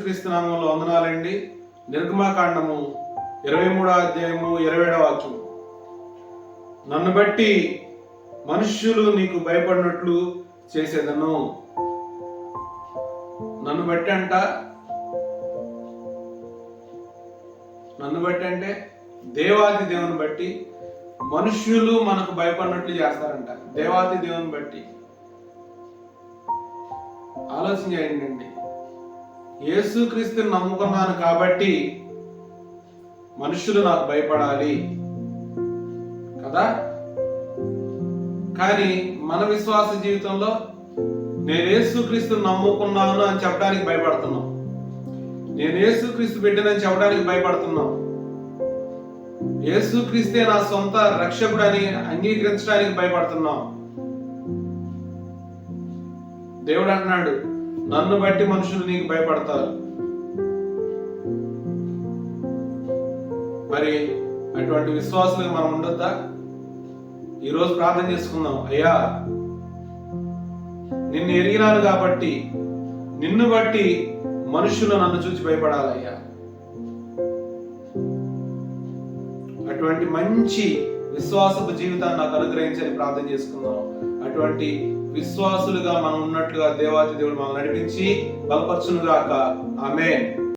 క్రీస్తు నామంలో వందనాలండి. నిర్గమాకాండము ఇరవై మూడో అధ్యాయము ఇరవై ఏడవ వాక్యం నన్ను బట్టి మనుష్యులు నీకు భయపడినట్లు చేసేదను. నన్ను బట్టి అంట నన్ను బట్టి అంటే దేవాది దేవుని బట్టి మనుష్యులు మనకు భయపడినట్లు చేస్తారంట. దేవాది దేవుని బట్టి. ఆలోచన చేయండి. యేసుక్రీస్తుని నమ్ముకున్నాను కాబట్టి మనుషులు నాకు భయపడాలి. కదా? కానీ మన విశ్వాస జీవితంలో నేను యేసుక్రీస్తుని నమ్ముకున్నాను అని చెప్పడానికి భయపడుతున్నాం. నేను యేసుక్రీస్తు బిడ్డనని చెప్పడానికి భయపడుతున్నాం. యేసుక్రీస్తే నా సొంత రక్షకుడని అంగీకరించడానికి భయపడుతున్నాం. దేవుడు అంటున్నాడు నన్ను బట్టి మనుషులు నీకు భయపడతారు. మరి అటువంటి విశ్వాసులు మనం ఉండొద్దా? ఈరోజు ప్రార్థన చేసుకుందాం. అయ్యా నిన్ను ఎరిగినాను కాబట్టి నిన్ను బట్టి మనుషులు నన్ను చూసి భయపడాలయ్యా. అటువంటి మంచి విశ్వాసపు జీవితాన్ని నాకు అనుగ్రహించని ప్రార్థన చేసుకుందాం. అటువంటి విశ్వాసులుగా మనం ఉన్నట్లుగా దేవాతి దేవుడు మనం నడిపించి బలపరచునుగాక. ఆమె